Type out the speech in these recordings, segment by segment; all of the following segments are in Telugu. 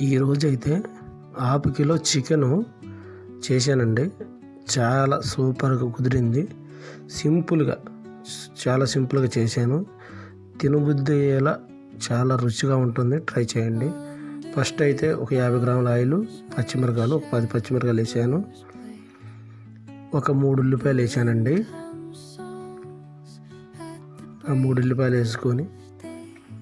ఈరోజు అయితే హాఫ్ కిలో చికెను చేశానండి. చాలా సూపర్గా కుదిరింది. సింపుల్గా చాలా సింపుల్గా చేశాను. తినబుద్ధి అయ్యేలా చాలా రుచిగా ఉంటుంది. ట్రై చేయండి. ఫస్ట్ అయితే ఒక యాభై గ్రాముల ఆయిల్ పచ్చిమిరకాయలు ఒక పది పచ్చిమిరకాయలు వేసాను. ఒక మూడు ఉల్లిపాయలు వేసానండి. ఆ మూడు ఉల్లిపాయలు వేసుకొని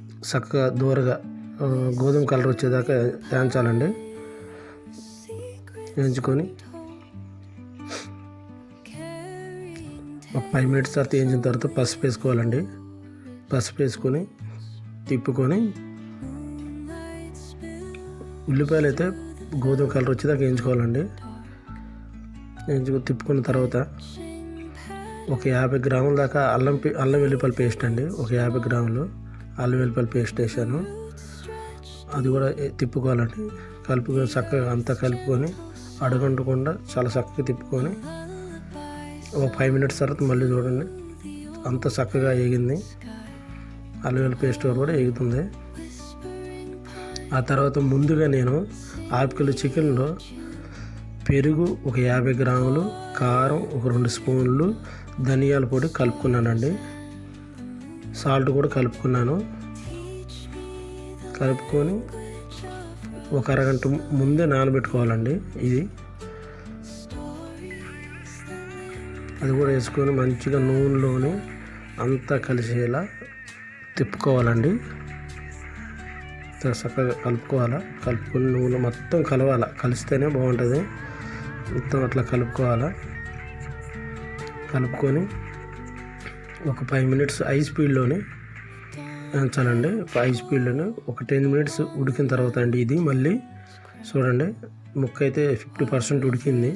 చక్కగా దూరగా గోధుమ కలర్ వచ్చేదాకా వేయించాలండి వేయించుకొని ఒక ఫైవ్ మినిట్స్ తర్వాత వేయించిన తర్వాత పసుపు వేసుకోవాలండి. పసుపు వేసుకొని తిప్పుకొని ఉల్లిపాయలు అయితే గోధుమ కలర్ వచ్చేదాకా వేయించుకోవాలండి. వేయించుకొని తిప్పుకున్న తర్వాత ఒక యాభై గ్రాముల దాకా అల్లం పే- అల్లం వెల్లిపాయల పేస్ట్ అండి. ఒక యాభై గ్రాములు అల్లం వెల్లిపాయల పేస్ట్ వేసాను అది కూడా తిప్పుకోవాలండి కలుపుకొని చక్కగా అంతా కలుపుకొని అడగంటకుండా చాలా చక్కగా తిప్పుకొని ఒక ఫైవ్ మినిట్స్ తర్వాత మళ్ళీ చూడండి. అంత చక్కగా ఎగింది అల్లం పేస్ట్ కూడా ఎగుతుంది ఆ తర్వాత ముందుగా నేను హాఫ్ కిలో చికెన్లో పెరుగు ఒక యాభై గ్రాములు కారం ఒక రెండు స్పూన్లు ధనియాల పొడి కలుపుకున్నానండి. సాల్ట్ కూడా కలుపుకున్నాను. కలుపుకొని ఒక అరగంట ముందే నానబెట్టుకోవాలండి ఇది. అది కూడా వేసుకొని మంచిగా నూనెలోని అంతా కలిసేలా తిప్పుకోవాలండి. చక్కగా కలుపుకోవాలా? కలుపుకొని నూనె మొత్తం కలవాలా? కలిస్తేనే బాగుంటుంది. మొత్తం అట్లా కలుపుకోవాలా? కలుపుకొని ఒక ఫైవ్ మినిట్స్ హై స్పీడ్లోనే ఉంచాలండి హై స్పీడ్లోనే ఒక టెన్ మినిట్స్ ఉడికిన తర్వాత అండి ఇది మళ్ళీ. చూడండి ముక్క అయితే ఫిఫ్టీ పర్సెంట్ ఉడికింది.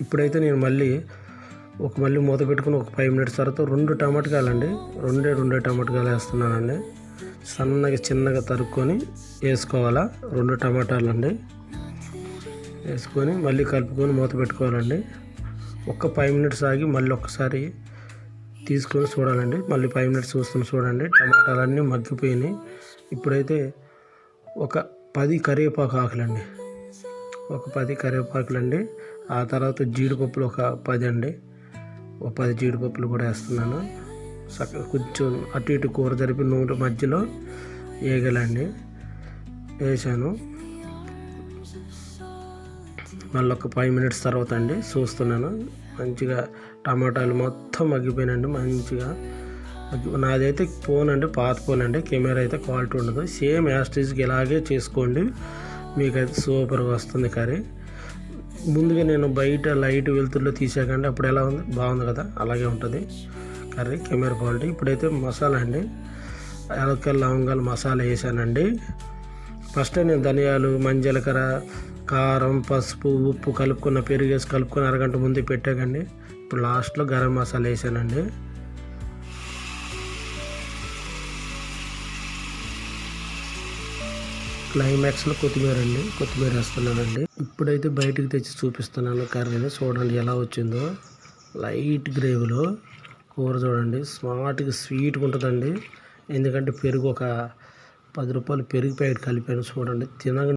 ఇప్పుడైతే నేను మళ్ళీ ఒక మళ్ళీ మూత పెట్టుకుని ఒక ఫైవ్ మినిట్స్ తర్వాత రెండు టమాటకాయలండి. రెండే రెండే టమాటకాయలు వేస్తున్నానండి. సన్నగా చిన్నగా తరుక్కొని వేసుకోవాలా? రెండు టమాటాలు అండి వేసుకొని మళ్ళీ కలుపుకొని మూత పెట్టుకోవాలండి. ఒక్క ఫైవ్ మినిట్స్ ఆగి మళ్ళీ ఒక్కసారి తీసుకొని చూడాలండి. మళ్ళీ ఫైవ్ మినిట్స్ చూస్తున్న చూడండి. టమాటాలన్నీ మగ్గిపోయినాయి. ఇప్పుడైతే ఒక పది కరివేపాకు ఆకులండి. ఒక పది కరివేపాకులండి. ఆ తర్వాత జీడిపప్పులు ఒక పది అండి. ఒక పది జీడిపప్పులు కూడా వేస్తున్నాను. కొంచెం అటు ఇటు కూర జరిపి నూనె మధ్యలో వేయగలండి వేసాను. మళ్ళీ ఒక ఫైవ్ మినిట్స్ తర్వాత అండి చూస్తున్నాను. మంచిగా టమాటాలు మొత్తం మగ్గిపోయినండి మంచిగా నాదైతే ఫోన్ అండి పాత ఫోన్ అండి కెమెరా అయితే క్వాలిటీ ఉండదు. సేమ్ యాస్టీజ్కి ఇలాగే చేసుకోండి. మీకైతే సూపర్గా వస్తుంది కర్రీ ముందుగా నేను బయట లైట్ వెలుతురులో తీసాకండి అప్పుడు ఎలా ఉంది? బాగుంది కదా అలాగే ఉంటుంది. కర్రీ కెమెరా క్వాలిటీ ఇప్పుడైతే మసాలా అండి యాలక్కలు లవంగాలు మసాలా వేసానండి. ఫస్ట్ నేను ధనియాలు మంజలకర కారం పసుపు ఉప్పు కలుపుకున్న పెరుగు వేసి కలుపుకొని అరగంట ముందే పెట్టాకండి. ఇప్పుడు లాస్ట్లో గరం మసాలా వేసానండి. క్లైమాక్స్లో కొత్తిమీర అండి. కొత్తిమీర వేస్తున్నానండి. ఇప్పుడైతే బయటికి తెచ్చి చూపిస్తున్నాను కర్రీని చూడండి ఎలా వచ్చిందో. లైట్ గ్రేవీలో కూర చూడండి. స్మార్ట్గా స్వీట్గా ఉంటుందండి. ఎందుకంటే పెరుగు ఒక పది రూపాయలు పెరుగు ప్యాకెట్ కలిపాను చూడండి. తినగా